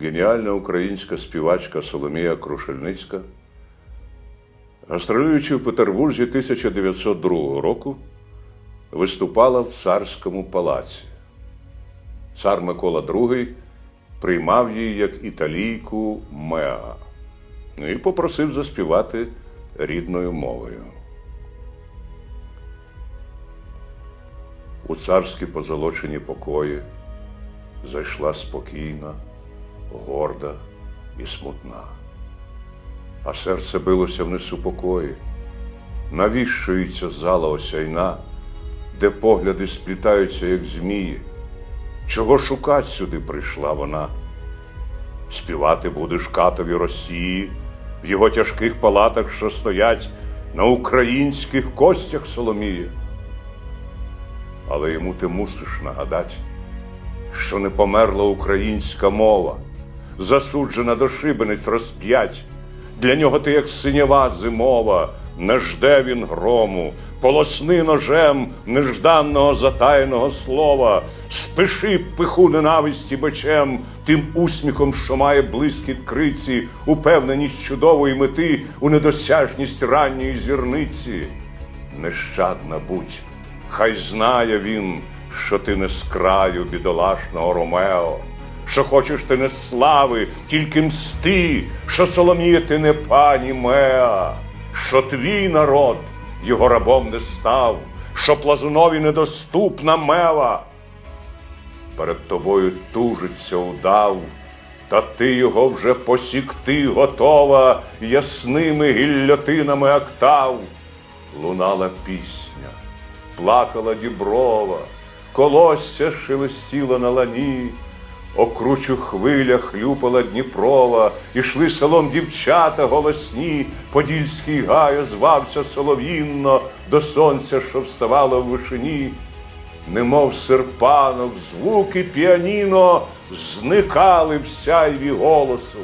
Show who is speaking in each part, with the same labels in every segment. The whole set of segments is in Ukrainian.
Speaker 1: геніальна українська співачка Соломія Крушельницька, гастролюючи в Петербурзі 1902 року, виступала в царському палаці. Цар Микола II приймав її як італійку Меа ну і попросив заспівати рідною мовою. У царські позолочені покої зайшла спокійна, горда і смутна. А серце билося в несупокої. Навіщується зала осяйна, де погляди сплітаються, як змії. Чого шукать сюди прийшла вона? Співати будеш катові Росії в його тяжких палатах, що стоять на українських костях Соломії. Але йому ти мусиш нагадати, що не померла українська мова, засуджена до шибениць розп'ять. Для нього ти як синєва зимова, не жде він грому, полосни ножем нежданного затаєного слова, спиши пиху ненависті бичем, тим усміхом, що має блискіт криці, упевненість чудової мети у недосяжність ранньої зірниці. Нещадна будь, хай знає він, що ти не з краю бідолашного Ромео, що хочеш ти не слави, тільки мсти, що Соломія ти не пані Меа, що твій народ його рабом не став, що плазунові недоступна мева. Перед тобою тужиться удав, та ти його вже посікти готова ясними гільйотинами октав. Лунала пісня, плакала діброва, колосся шелестіло на лані, окручу хвиля хлюпала Дніпрова, ішли селом дівчата голосні, Подільський гай озвався солов'їнно до сонця, що вставало в вишині. Немов серпанок, звуки піаніно зникали в сяйві голосу.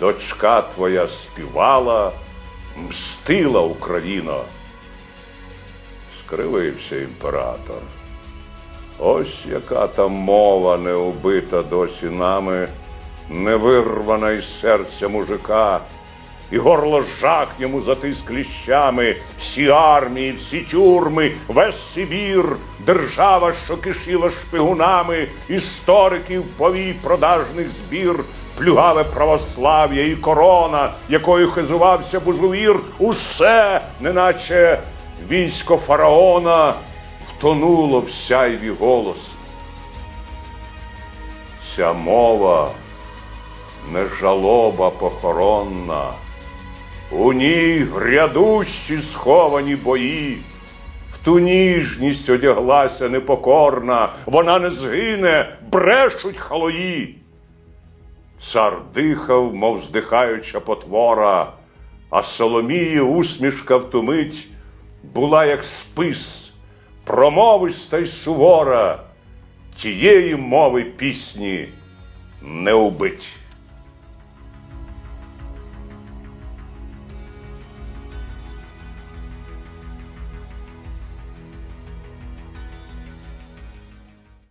Speaker 1: Дочка твоя співала, мстила Україна. Скривився імператор. Ось яка там мова не убита досі нами, не вирвана із серця мужика, і горло жах йому затис кліщами, всі армії, всі тюрми, весь Сибір, держава, що кишіла шпигунами, істориків повій продажних збір, плюгаве православ'я і корона, якою хизувався бузувір, усе, неначе військо фараона, втонуло в сяйві голосу. Ця мова не жалоба похоронна, у ній грядущі сховані бої. В ту ніжність одяглася непокорна, вона не згине, брешуть халої. Цар дихав, мов здихаюча потвора, а Соломії усмішка в ту мить була як спис, промовиста й сувора, тієї мови пісні не убить.